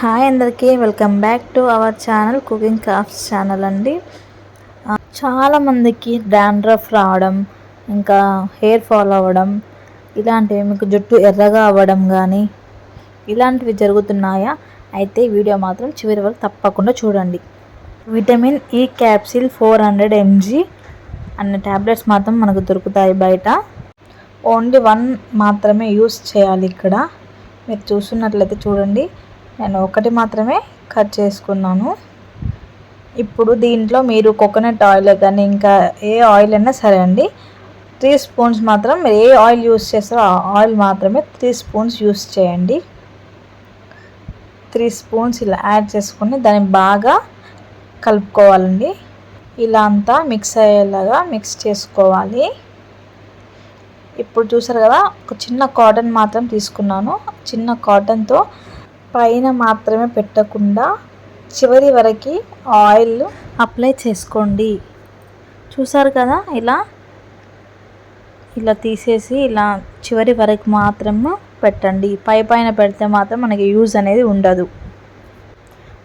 Hi అందరికీ welcome back to our channel cooking crafts channel అండి. చాలామందికి డాండ్రఫ్ రావడం ఇంకా హెయిర్ ఫాల్ అవ్వడం ఇలాంటివి మీకు జుట్టు ఎర్రగా అవ్వడం కానీ ఇలాంటివి జరుగుతున్నాయా? అయితే వీడియో మాత్రం చివరి వరకు తప్పకుండా చూడండి. Vitamin E capsule four hundred mg అన్న ట్యాబ్లెట్స్ మాత్రం మనకు దొరుకుతాయి బయట. ఓన్లీ వన్ మాత్రమే యూస్ చేయాలి ఇక్కడ. మీరు చూస్తున్నట్లయితే చూడండి. నేను ఒకటి మాత్రమే కట్ చేసుకున్నాను. ఇప్పుడు దీంట్లో మీరు కోకోనట్ ఆయిల్ కానీ ఇంకా ఏ ఆయిల్ అయినా సరే అండి త్రీ స్పూన్స్ మాత్రం మీరు ఏ ఆయిల్ యూస్ చేస్తారో ఆ ఆయిల్ మాత్రమే త్రీ స్పూన్స్ యూస్ చేయండి. త్రీ స్పూన్స్ ఇలా యాడ్ చేసుకొని దాన్ని బాగా కలుపుకోవాలండి. ఇలా అంతా మిక్స్ అయ్యేలాగా మిక్స్ చేసుకోవాలి. ఇప్పుడు చూసారు కదా ఒక చిన్న కాటన్ మాత్రం తీసుకున్నాను. చిన్న కాటన్తో పైన మాత్రమే పెట్టకుండా చివరి వరకు ఆయిల్ అప్లై చేసుకోండి. చూసారు కదా? ఇలా ఇలా తీసేసి ఇలా చివరి వరకు మాత్రమే పెట్టండి. పై పైన పెడితే మాత్రం మనకి యూజ్ అనేది ఉండదు.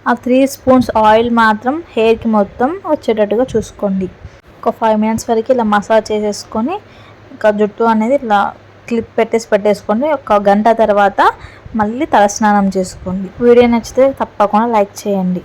ఆ త్రీ స్పూన్స్ ఆయిల్ మాత్రం హెయిర్కి మొత్తం వచ్చేటట్టుగా చూసుకోండి. ఒక ఫైవ్ మినిట్స్ వరకు ఇలా మసాజ్ చేసేసుకొని ఇంకా జుట్టు అనేది ఇలా క్లిప్ పెట్టేసి పెట్టేసుకోండి. ఒక గంట తర్వాత మళ్ళీ తలస్నానం చేసుకోండి. వీడియో నచ్చితే తప్పకుండా లైక్ చేయండి.